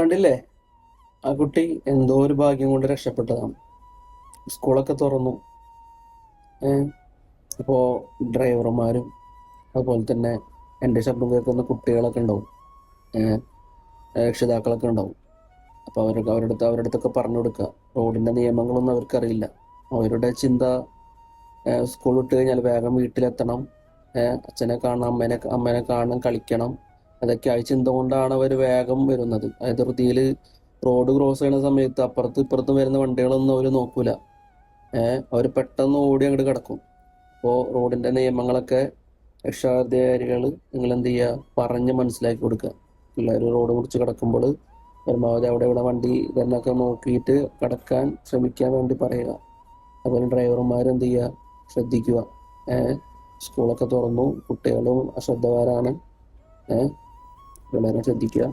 കണ്ടില്ലേ? ആ കുട്ടി എന്തോ ഒരു ഭാഗ്യം കൊണ്ട് രക്ഷപ്പെട്ടതാണ്. സ്കൂളൊക്കെ തുറന്നു. ഏഹ് അപ്പോൾ ഡ്രൈവർമാരും അതുപോലെ തന്നെ എന്റെ ശബ്ദം കേൾക്കുന്ന കുട്ടികളൊക്കെ ഉണ്ടാവും. രക്ഷിതാക്കളൊക്കെ ഉണ്ടാവും. അപ്പോൾ അവരൊക്കെ അവരുടെ അടുത്ത് അവരുടെ അടുത്തൊക്കെ പറഞ്ഞു കൊടുക്കുക. റോഡിന്റെ നിയമങ്ങളൊന്നും അവർക്കറിയില്ല. അവരുടെ ചിന്ത സ്കൂൾ വിട്ട് കഴിഞ്ഞാൽ വേഗം വീട്ടിലെത്തണം. അച്ഛനെ കാണണം അമ്മേനെ അമ്മേനെ കാണണം കളിക്കണം. അതൊക്കെ ചിന്ത കൊണ്ടാണ് അവർ വേഗം വരുന്നത്? അതായത് ധൃതിയിൽ റോഡ് ക്രോസ് ചെയ്യുന്ന സമയത്ത് അപ്പുറത്ത് ഇപ്പുറത്തും വരുന്ന വണ്ടികളൊന്നും അവർ നോക്കൂല. ഏഹ് അവർ പെട്ടെന്ന് ഓടി അങ്ങോട്ട് കിടക്കും. അപ്പോൾ റോഡിന്റെ നിയമങ്ങളൊക്കെ രക്ഷാധികാരികൾ നിങ്ങൾ എന്ത് ചെയ്യുക പറഞ്ഞ് മനസ്സിലാക്കി കൊടുക്കുക. പിള്ളേർ റോഡ് മുറിച്ച് കിടക്കുമ്പോൾ പരമാവധി അവിടെ ഇവിടെ വണ്ടി ഇതെന്നൊക്കെ നോക്കിയിട്ട് കടക്കാൻ ശ്രമിക്കാൻ വേണ്ടി പറയുക. അതുപോലെ ഡ്രൈവർമാർ എന്ത് ചെയ്യുക? ശ്രദ്ധിക്കുക. സ്കൂളൊക്കെ തുറന്നു. കുട്ടികളും അശ്രദ്ധവാരാണ്. ഏഹ് വളരെ ശ്രദ്ധിക്കുക.